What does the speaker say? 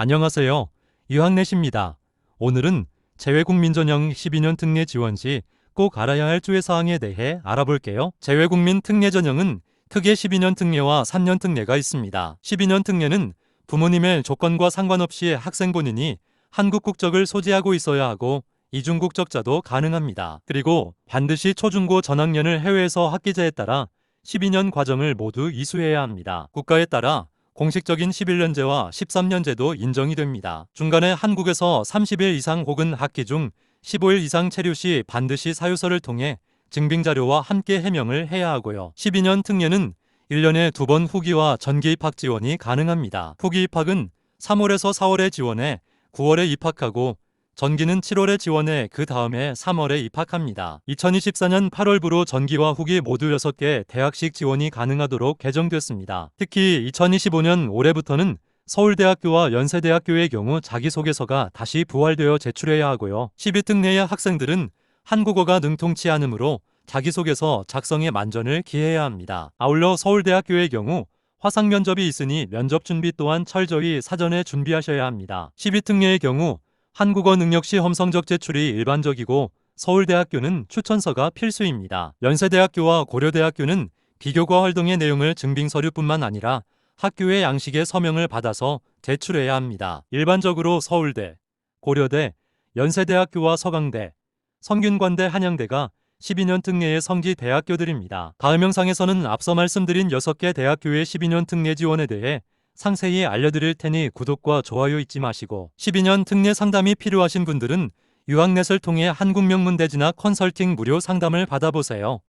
안녕하세요. 유학넷입니다. 오늘은 재외국민 전형 12년 특례 지원 시 꼭 알아야 할 주의사항에 대해 알아볼게요. 재외국민 특례 전형은 크게 12년 특례와 3년 특례가 있습니다. 12년 특례는 부모님의 조건과 상관없이 학생 본인이 한국 국적을 소지하고 있어야 하고 이중 국적자도 가능합니다. 그리고 반드시 초중고 전학년을 해외에서 학기제에 따라 12년 과정을 모두 이수해야 합니다. 국가에 따라 공식적인 11년제와 13년제도 인정이 됩니다. 중간에 한국에서 30일 이상 혹은 학기 중 15일 이상 체류 시 반드시 사유서를 통해 증빙 자료와 함께 해명을 해야 하고요. 12년 특례는 1년에 두 번 후기와 전기 입학 지원이 가능합니다. 후기 입학은 3월에서 4월에 지원해 9월에 입학하고 전기는 7월에 지원해 그 다음에 3월에 입학합니다. 2024년 8월부로 전기와 후기 모두 6개 대학식 지원이 가능하도록 개정됐습니다. 특히 2025년 올해부터는 서울대학교와 연세대학교의 경우 자기소개서가 다시 부활되어 제출해야 하고요. 12특례의 학생들은 한국어가 능통치 않으므로 자기소개서 작성에 만전을 기해야 합니다. 아울러 서울대학교의 경우 화상 면접이 있으니 면접 준비 또한 철저히 사전에 준비하셔야 합니다. 12특례의 경우 한국어 능력 시 험 성적 제출이 일반적이고 서울대학교는 추천서가 필수입니다. 연세대학교와 고려대학교는 비교과 활동의 내용을 증빙 서류뿐만 아니라 학교의 양식의 서명을 받아서 제출해야 합니다. 일반적으로 서울대, 고려대, 연세대학교와 서강대, 성균관대 한양대가 12년 특례의 성지 대학교들입니다. 다음 영상에서는 앞서 말씀드린 6개 대학교의 12년 특례 지원에 대해 상세히 알려드릴 테니 구독과 좋아요 잊지 마시고 12년 특례 상담이 필요하신 분들은 유학넷을 통해 한국명문대지나 컨설팅 무료 상담을 받아보세요.